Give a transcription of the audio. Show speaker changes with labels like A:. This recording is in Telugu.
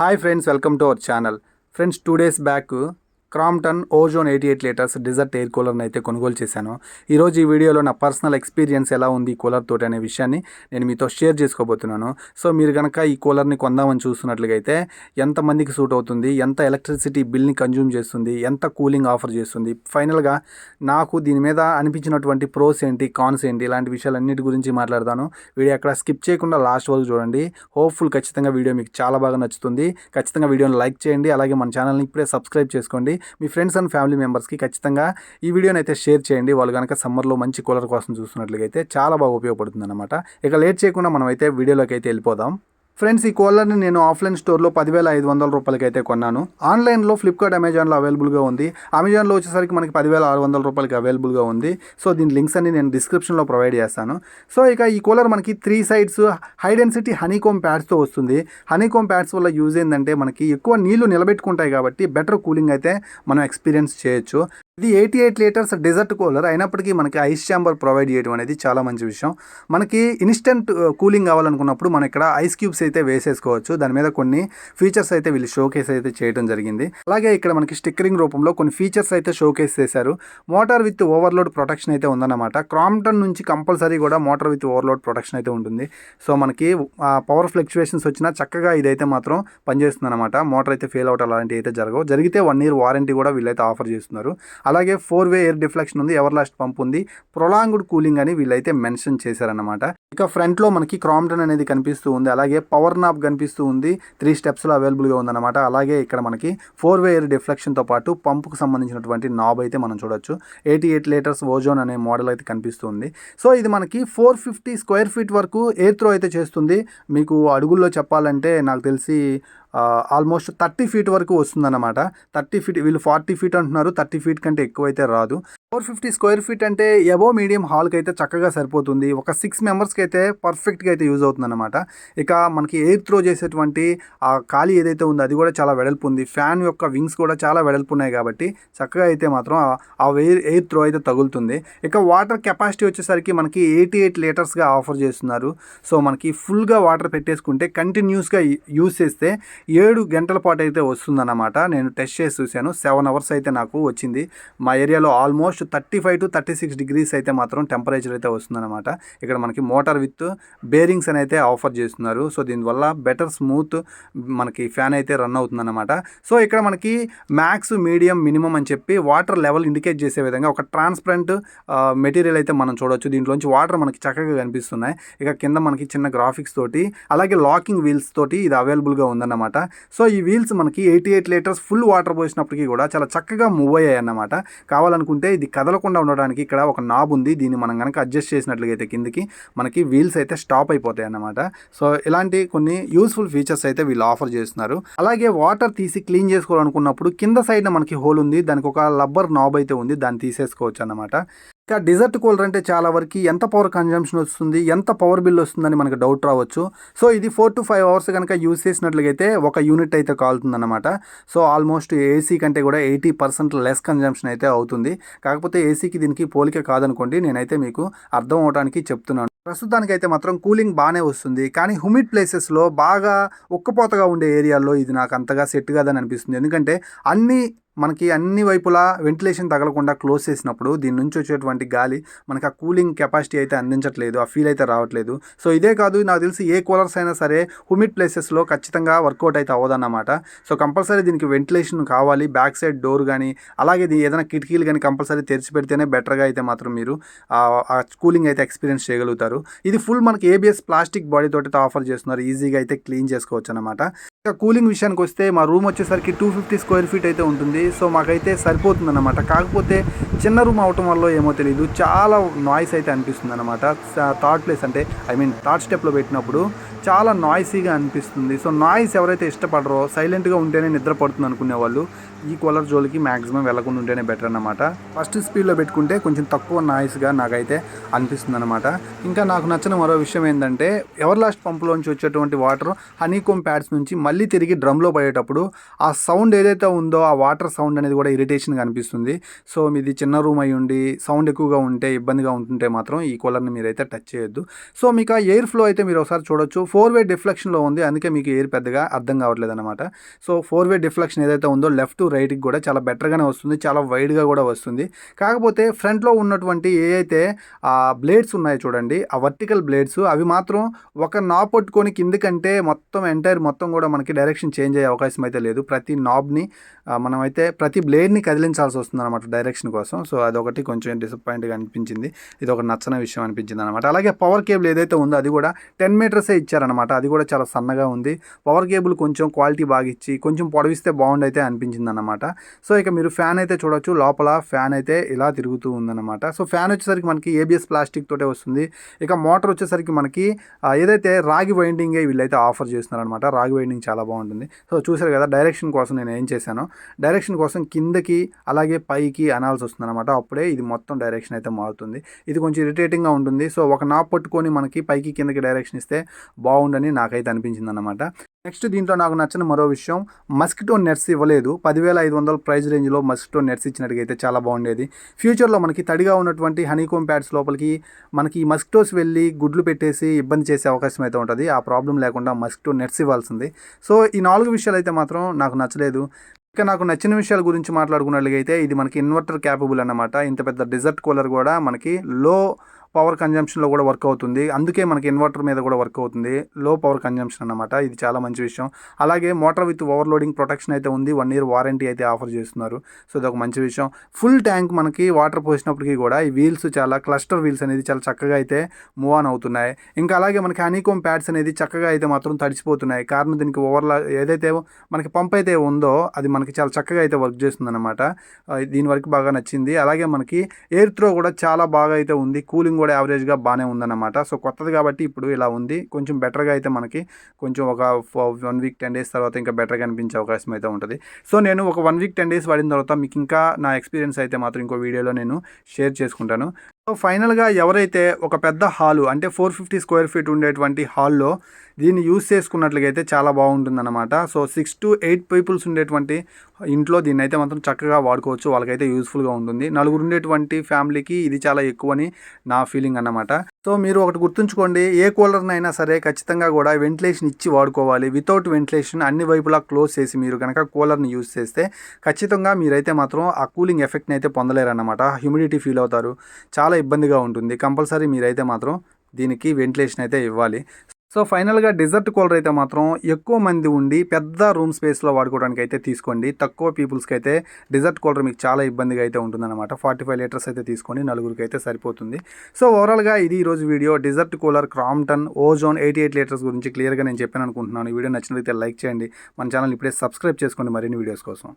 A: Hi friends, welcome to our channel. Friends, 2 days back Crompton Ozone eighty eight litres desert air కూలర్ని అయితే కొనుగోలు చేశాను ఈరోజు ఈ వీడియోలో నా పర్సనల్ ఎక్స్పీరియన్స్ ఎలా ఉంది ఈ కూలర్ తోటి అనే విషయాన్ని నేను మీతో షేర్ చేసుకోబోతున్నాను సో మీరు కనుక ఈ కూలర్ని కొందామని చూస్తున్నట్లుగైతే ఎంతమందికి సూట్ అవుతుంది ఎంత ఎలక్ట్రిసిటీ బిల్ని కన్జ్యూమ్ చేస్తుంది ఎంత కూలింగ్ ఆఫర్ చేస్తుంది ఫైనల్గా నాకు దీని మీద అనిపించినటువంటి ప్రోస్ ఏంటి కాన్స్ ఏంటి ఇలాంటి విషయాలన్నిటి గురించి మాట్లాడతాను వీడియో అక్కడ స్కిప్ చేయకుండా లాస్ట్ వరకు చూడండి హోప్ఫుల్ ఖచ్చితంగా వీడియో మీకు చాలా బాగా నచ్చుతుంది ఖచ్చితంగా వీడియోని లైక్ చేయండి అలాగే మన ఛానల్ని ఇప్పుడే సబ్స్క్రైబ్ చేసుకోండి మీ ఫ్రెండ్స్ అండ్ ఫ్యామిలీ మెంబర్స్కి ఖచ్చితంగా ఈ వీడియోని అయితే షేర్ చేయండి వాళ్ళు కనుక సమ్మర్లో మంచి కూలర్ కోసం చూస్తున్నట్లయితే చాలా బాగా ఉపయోగపడుతుంది అనమాట ఇక లేట్ చేయకుండా మనం అయితే వీడియోలోకి అయితే వెళ్ళిపోదాం ఫ్రెండ్స్ ఈ కూలర్ని నేను ఆఫ్లైన్ స్టోర్లో పదివేల ఐదు వందల రూపాయలకి అయితే కొన్నాను ఆన్లైన్లో ఫ్లిప్కార్ట్ అమెజాన్లో అవైలబుల్గా ఉంది అమెజాన్లో వచ్చేసరికి మనకి పదివేల ఆరు వందల రూపాయలకి అవైలబుల్గా ఉంది సో దీని లింక్స్ అన్ని నేను డిస్క్రిప్షన్లో ప్రొవైడ్ చేస్తాను సో ఇక ఈ కూలర్ మనకి three sides high density honeycomb ప్యాడ్స్తో వస్తుంది హనీకోమ్ ప్యాడ్స్ వల్ల యూజ్ ఏంటంటే మనకి ఎక్కువ నీళ్లు నిలబెట్టుకుంటాయి కాబట్టి బెటర్ కూలింగ్ అయితే మనం ఎక్స్పీరియన్స్ చేయొచ్చు ఇది eighty eight litres desert cooler అయినప్పటికీ మనకి ఐస్ ఛాంబర్ ప్రొవైడ్ చేయడం అనేది చాలా మంచి విషయం మనకి ఇన్స్టెంట్ కూలింగ్ కావాలనుకున్నప్పుడు మనం ఇక్కడ ఐస్ క్యూబ్స్ అయితే వేసేసుకోవచ్చు దాని మీద కొన్ని ఫీచర్స్ అయితే వీళ్ళు షోకేస్ అయితే చేయడం జరిగింది అలాగే ఇక్కడ మనకి స్టిక్కరింగ్ రూపంలో కొన్ని ఫీచర్స్ అయితే షోకేస్ చేశారు మోటార్ విత్ ఓవర్లోడ్ ప్రొటెక్షన్ అయితే ఉందన్నమాట క్రాంప్టన్ నుంచి కంపల్సరీ కూడా మోటార్ విత్ ఓవర్లోడ్ ప్రొటెక్షన్ అయితే ఉంటుంది సో మనకి పవర్ ఫ్లెక్చువేషన్స్ వచ్చినా చక్కగా ఇదైతే మాత్రం పనిచేస్తుంది అనమాట మోటార్ అయితే ఫెయిల్ అవటం అలాంటివి అయితే జరగవు జరిగితే వన్ ఇయర్ వారంటీ కూడా వీళ్ళైతే ఆఫర్ చేస్తున్నారు అలాగే ఫోర్ వే ఎయిర్ డిఫ్లెక్షన్ ఉంది ఎవర్ లాస్ట్ పంప్ ఉంది ప్రొలాంగ్డ్ కూలింగ్ అని వీళ్ళైతే మెన్షన్ చేశారనమాట ఇక ఫ్రంట్లో మనకి క్రాంప్టన్ అనేది కనిపిస్తూ ఉంది అలాగే పవర్ నాప్ కనిపిస్తూ ఉంది త్రీ స్టెప్స్లో అవైలబుల్గా ఉందన్నమాట అలాగే ఇక్కడ మనకి ఫోర్ వే ఎయిర్ డిఫ్లెక్షన్తో పాటు పంప్కు సంబంధించినటువంటి నాబ్ అయితే మనం చూడొచ్చు ఎయిటీ ఎయిట్ లీటర్స్ ఓజోన్ అనే మోడల్ అయితే కనిపిస్తుంది సో ఇది మనకి ఫోర్ ఫిఫ్టీ స్క్వేర్ ఫీట్ వరకు ఎయిర్ త్రో అయితే చేస్తుంది మీకు అడుగుల్లో చెప్పాలంటే నాకు తెలిసి ఆల్మోస్ట్ థర్టీ ఫీట్ వరకు వస్తుందన్నమాట థర్టీ ఫీట్ వీళ్ళు ఫార్టీ ఫీట్ అంటున్నారు థర్టీ ఫీట్ కంటే ఎక్కువ అయితే రాదు ఫోర్ ఫిఫ్టీ స్క్వేర్ ఫీట్ అంటే ఎబో మీడియం హాల్కి అయితే చక్కగా సరిపోతుంది ఒక సిక్స్ మెంబర్స్కి అయితే పర్ఫెక్ట్గా అయితే యూజ్ అవుతుంది అనమాట ఇక మనకి ఎయిర్ త్రో చేసేటువంటి ఆ ఖాళీ ఏదైతే ఉందో అది కూడా చాలా వెడల్పు ఉంది ఫ్యాన్ యొక్క వింగ్స్ కూడా చాలా వెడల్పు ఉన్నాయి కాబట్టి చక్కగా అయితే మాత్రం ఆ ఎయిర్ ఎయిర్ త్రో అయితే తగులుతుంది ఇక వాటర్ కెపాసిటీ వచ్చేసరికి మనకి ఎయిటీ ఎయిట్ లీటర్స్గా ఆఫర్ చేస్తున్నారు సో మనకి ఫుల్గా వాటర్ పెట్టేసుకుంటే కంటిన్యూస్గా యూజ్ చేస్తే ఏడు గంటల పాటు అయితే వస్తుందన్నమాట నేను టెస్ట్ చేసి చూశాను సెవెన్ అవర్స్ అయితే నాకు వచ్చింది మా ఏరియాలో almost almost thirty five to thirty six degrees అయితే మాత్రం టెంపరేచర్ అయితే వస్తుందన్నమాట ఇక్కడ మనకి మోటార్ విత్ బేరింగ్స్ అని అయితే ఆఫర్ చేస్తున్నారు సో దీనివల్ల బెటర్ స్మూత్ మనకి ఫ్యాన్ అయితే రన్ అవుతుందన్నమాట సో ఇక్కడ మనకి మ్యాక్స్ మీడియం మినిమం అని చెప్పి వాటర్ లెవెల్ ఇండికేట్ చేసే విధంగా ఒక ట్రాన్స్పరెంట్ మెటీరియల్ అయితే మనం చూడొచ్చు దీంట్లోంచి వాటర్ మనకి చక్కగా కనిపిస్తున్నాయి ఇక కింద మనకి చిన్న గ్రాఫిక్స్ తోటి అలాగే లాకింగ్ వీల్స్ తోటి ఇది అవైలబుల్గా ఉందన్నమాట సో ఈ వీల్స్ మనకి eighty eight litres full water పోసినప్పటికీ కూడా చాలా చక్కగా మూవ్ అయ్యాయి అన్నమాట కావాలనుకుంటే ఇది కదలకుండా ఉండడానికి ఇక్కడ ఒక నాబ్ ఉంది దీన్ని మనం కనుక అడ్జస్ట్ చేసినట్లయితే కిందికి మనకి వీల్స్ అయితే స్టాప్ అయిపోతాయి అన్నమాట సో ఇలాంటి కొన్ని యూస్ఫుల్ ఫీచర్స్ అయితే వీళ్ళు ఆఫర్ చేస్తున్నారు అలాగే వాటర్ తీసి క్లీన్ చేసుకోవాలనుకున్నప్పుడు కింద సైడ్ మనకి హోల్ ఉంది దానికి ఒక లబ్బర్ నాబ్ అయితే ఉంది దాన్ని తీసేసుకోవచ్చు అన్నమాట ఇంకా డిజర్ట్ కూలర్ అంటే చాలా వరకు ఎంత పవర్ కన్జంప్షన్ వస్తుంది ఎంత పవర్ బిల్ వస్తుందని మనకు డౌట్ రావచ్చు సో ఇది ఫోర్ టు ఫైవ్ అవర్స్ కనుక యూస్ చేసినట్లయితే ఒక యూనిట్ అయితే అనమాట సో ఆల్మోస్ట్ ఏసీ కంటే కూడా ఎయిటీ పర్సెంట్ లెస్ కన్జంప్షన్ అయితే అవుతుంది కాకపోతే ఏసీకి దీనికి పోలిక కాదనుకోండి నేనైతే మీకు అర్థం అవడానికి చెప్తున్నాను ప్రస్తుతానికి అయితే మాత్రం కూలింగ్ బాగానే వస్తుంది కానీ హుమిడ్ ప్లేసెస్లో బాగా ఉక్కపోతగా ఉండే ఏరియాలో ఇది నాకు అంతగా సెట్ కాదని అనిపిస్తుంది ఎందుకంటే అన్ని మనకి అన్ని వైపులా వెంటిలేషన్ తగలకుండా క్లోజ్ చేసినప్పుడు దీని నుంచి వచ్చేటువంటి గాలి మనకి ఆ కూలింగ్ కెపాసిటీ అయితే అందించట్లేదు ఆ ఫీల్ అయితే రావట్లేదు సో ఇదే కాదు నాకు తెలిసి ఏ కూలర్స్ అయినా సరే హుమిడ్ ప్లేసెస్లో ఖచ్చితంగా వర్కౌట్ అయితే అవ్వదన్నమాట సో కంపల్సరీ దీనికి వెంటిలేషన్ కావాలి బ్యాక్ సైడ్ డోర్ కానీ అలాగే ఏదైనా కిటికీలు కానీ కంపల్సరీ తెరిచి పెడితేనే బెటర్గా అయితే మాత్రం మీరు ఆ కూలింగ్ అయితే ఎక్స్పీరియన్స్ చేయగలుగుతారు ఇది ఫుల్ మనకి ఏబిఎస్ ప్లాస్టిక్ బాడీ తోటి ఆఫర్ చేస్తున్నారు ఈజీగా అయితే క్లీన్ చేసుకోవచ్చు అనమాట ఇంకా కూలింగ్ విషయానికి వస్తే మా రూమ్ వచ్చేసరికి టూ ఫిఫ్టీ స్క్వేర్ ఫీట్ అయితే ఉంటుంది సో మాకైతే సరిపోతుందన్నమాట కాకపోతే చిన్న రూమ్ అవటం వల్ల ఏమో తెలియదు చాలా నాయిస్ అయితే అనిపిస్తుంది అనమాట థర్డ్ ప్లేస్ అంటే ఐ మీన్ థర్డ్ స్టెప్లో పెట్టినప్పుడు చాలా నాయిసీగా అనిపిస్తుంది సో నాయిస్ ఎవరైతే ఇష్టపడరో సైలెంట్గా ఉంటేనే నిద్ర పడుతుంది అనుకునే వాళ్ళు ఈ కూలర్ జోలికి మ్యాక్సిమం వెళ్లకుండా ఉంటేనే బెటర్ అనమాట ఫస్ట్ స్పీడ్లో పెట్టుకుంటే కొంచెం తక్కువ నాయిస్గా నాకైతే అనిపిస్తుంది అనమాట ఇంకా నాకు నచ్చిన మరో విషయం ఏంటంటే ఎవర్ లాస్ట్ పంపులోంచి వచ్చేటువంటి వాటర్ హనీకోమ్ ప్యాడ్స్ నుంచి మళ్ళీ తిరిగి డ్రమ్లో పడేటప్పుడు ఆ సౌండ్ ఏదైతే ఉందో ఆ వాటర్ సౌండ్ అనేది కూడా ఇరిటేషన్గా అనిపిస్తుంది సో మీది చిన్న చిన్న రూమ్ అయి ఉండి సౌండ్ ఎక్కువగా ఉంటే ఇబ్బందిగా ఉంటుంటే మాత్రం ఈ కూలర్ని అయితే టచ్ చేయొద్దు సో మీకు ఆ ఎయిర్ ఫ్లో అయితే మీరు ఒకసారి చూడొచ్చు ఫోర్ వే డిఫ్లెక్షన్లో ఉంది అందుకే మీకు ఎయిర్ పెద్దగా అర్థం కావట్లేదు అనమాట సో ఫోర్ వే డిఫ్లెక్షన్ ఏదైతే ఉందో లెఫ్ట్ టు రైట్కి కూడా చాలా బెటర్గానే వస్తుంది చాలా వైడ్గా కూడా వస్తుంది కాకపోతే ఫ్రంట్లో ఉన్నటువంటి అయితే బ్లేడ్స్ ఉన్నాయో చూడండి ఆ వర్టికల్ బ్లేడ్స్ అవి మాత్రం ఒక నాబ్ పట్టుకొని కిందకంటే మొత్తం ఎంటైర్ మొత్తం కూడా మనకి డైరెక్షన్ చేంజ్ అయ్యే అవకాశం అయితే లేదు ప్రతి నాబ్ని మనమైతే ప్రతి బ్లేడ్ని కదిలించాల్సి వస్తుంది అనమాట డైరెక్షన్ కోసం కోసం సో అదొకటి కొంచెం డిసప్పాయింట్గా అనిపించింది ఇది ఒక నచ్చని విషయం అనిపించింది అనమాట అలాగే పవర్ కేబుల్ ఏదైతే ఉందో అది కూడా టెన్ మీటర్సే ఇచ్చారనమాట అది కూడా చాలా సన్నగా ఉంది పవర్ కేబుల్ కొంచెం క్వాలిటీ బాగా ఇచ్చి కొంచెం పొడవిస్తే బాగుండైతే అనిపించింది అనమాట సో ఇక మీరు ఫ్యాన్ అయితే చూడొచ్చు లోపల ఫ్యాన్ అయితే ఇలా తిరుగుతూ ఉందన్నమాట సో ఫ్యాన్ వచ్చేసరికి మనకి ఏబిఎస్ ప్లాస్టిక్ తోటే వస్తుంది ఇక మోటార్ వచ్చేసరికి మనకి ఏదైతే రాగి వైండింగే వీళ్ళైతే ఆఫర్ చేస్తున్నారనమాట రాగి వైండింగ్ చాలా బాగుంటుంది సో చూసారు కదా డైరెక్షన్ కోసం నేను ఏం చేశాను డైరెక్షన్ కోసం కిందకి అలాగే పైకి అనాల్సి వస్తుంది చేస్తుంది అనమాట అప్పుడే ఇది మొత్తం డైరెక్షన్ అయితే మారుతుంది ఇది కొంచెం ఇరిటేటింగ్గా ఉంటుంది సో ఒక నాప్ పట్టుకొని మనకి పైకి కిందకి డైరెక్షన్ ఇస్తే బాగుండని నాకైతే అనిపించింది అనమాట నెక్స్ట్ దీంట్లో నాకు నచ్చిన మరో విషయం మస్కిటో నెట్స్ ఇవ్వలేదు పదివేల ఐదు వందల ప్రైస్ రేంజ్లో మస్కిటో నెట్స్ ఇచ్చినట్టుగా చాలా బాగుండేది ఫ్యూచర్లో మనకి తడిగా ఉన్నటువంటి హనీకోమ్ ప్యాడ్స్ లోపలికి మనకి మస్కిటోస్ వెళ్ళి గుడ్లు పెట్టేసి ఇబ్బంది చేసే అవకాశం అయితే ఉంటుంది ఆ ప్రాబ్లం లేకుండా మస్కిటో నెట్స్ ఇవ్వాల్సింది సో ఈ నాలుగు విషయాలు అయితే మాత్రం నాకు నచ్చలేదు ఇక నాకు నచ్చిన విషయాల గురించి మాట్లాడుకున్నట్లయితే ఇది మనకి ఇన్వర్టర్ క్యాపబుల్ అనమాట ఇంత పెద్ద డిజర్ట్ కూలర్ కూడా మనకి లో పవర్ కన్జంప్షన్లో కూడా వర్క్ అవుతుంది అందుకే మనకి ఇన్వర్టర్ మీద కూడా వర్క్ అవుతుంది లో పవర్ కన్జంప్షన్ అనమాట ఇది చాలా మంచి విషయం అలాగే మోటార్ విత్ ఓవర్లోడింగ్ ప్రొటెక్షన్ అయితే ఉంది వన్ ఇయర్ వారంటీ అయితే ఆఫర్ చేస్తున్నారు సో ఇది ఒక మంచి విషయం ఫుల్ ట్యాంక్ మనకి వాటర్ పోసినప్పటికీ కూడా ఈ వీల్స్ చాలా క్లస్టర్ వీల్స్ అనేది చాలా చక్కగా అయితే మూవ్ ఆన్ అవుతున్నాయి ఇంకా అలాగే మనకి హనీకోమ్ ప్యాడ్స్ అనేది చక్కగా అయితే మాత్రం తడిచిపోతున్నాయి కారణం దీనికి ఓవర్లా ఏదైతే మనకి పంప్ అయితే ఉందో అది మనకి చాలా చక్కగా అయితే వర్క్ అనమాట దీని వరకు బాగా నచ్చింది అలాగే మనకి ఎయిర్ త్రో కూడా చాలా బాగా అయితే ఉంది కూలింగ్ కూడా యావరేజ్గా బాగానే ఉందన్నమాట సో కొత్తది కాబట్టి ఇప్పుడు ఇలా ఉంది కొంచెం బెటర్గా అయితే మనకి కొంచెం ఒక వన్ వీక్ టెన్ డేస్ తర్వాత ఇంకా బెటర్గా అనిపించే అవకాశం అయితే ఉంటుంది సో నేను ఒక వన్ వీక్ టెన్ డేస్ వాడిన తర్వాత మీకు ఇంకా నా ఎక్స్పీరియన్స్ అయితే మాత్రం ఇంకో వీడియోలో నేను షేర్ చేసుకుంటాను సో ఫైనల్గా ఎవరైతే ఒక పెద్ద హాలు అంటే ఫోర్ ఫిఫ్టీ స్క్వేర్ ఫీట్ ఉండేటువంటి హాల్లో దీన్ని యూస్ చేసుకున్నట్లయితే చాలా బాగుంటుందన్నమాట so six to eight peoples ఉండేటువంటి ఇంట్లో దీన్ని అయితే మాత్రం చక్కగా వాడుకోవచ్చు వాళ్ళకైతే యూస్ఫుల్గా ఉంటుంది నలుగురు ఉండేటువంటి ఫ్యామిలీకి ఇది చాలా ఎక్కువని నా ఫీలింగ్ అన్నమాట సో మీరు ఒకటి గుర్తుంచుకోండి ఏ కూలర్నైనా సరే ఖచ్చితంగా కూడా వెంటిలేషన్ ఇచ్చి వాడుకోవాలి వితౌట్ వెంటిలేషన్ అన్ని వైపులా క్లోజ్ చేసి మీరు కనుక కూలర్ని యూజ్ చేస్తే ఖచ్చితంగా మీరైతే మాత్రం ఆ కూలింగ్ ఎఫెక్ట్ని అయితే పొందలేరు అన్నమాట హ్యూమిడిటీ ఫీల్ అవుతారు చాలా చాలా ఇబ్బందిగా ఉంటుంది కంపల్సరీ మీరైతే మాత్రం దీనికి వెంటిలేషన్ అయితే ఇవ్వాలి సో ఫైనల్గా డిజర్ట్ కూలర్ అయితే మాత్రం ఎక్కువ మంది ఉండి పెద్ద రూమ్ స్పేస్లో వాడుకోవడానికి అయితే తీసుకోండి తక్కువ పీపుల్స్కి అయితే డిజర్ట్ కూలర్ మీకు చాలా ఇబ్బందిగా అయితే ఉంటుందన్నమాట ఫార్టీ ఫైవ్ లీటర్స్ అయితే తీసుకోండి నలుగురికి అయితే సరిపోతుంది సో ఓవరాల్గా ఇది ఈరోజు video desert cooler Crompton Ozone eighty eight litres గురించి క్లియర్గా నేను చెప్పాను అనుకుంటున్నాను ఈ వీడియో నచ్చినట్లయితే లైక్ చేయండి మన ఛానల్ ఇప్పుడే సబ్స్క్రైబ్ చేసుకోండి మరిన్ని వీడియోస్ కోసం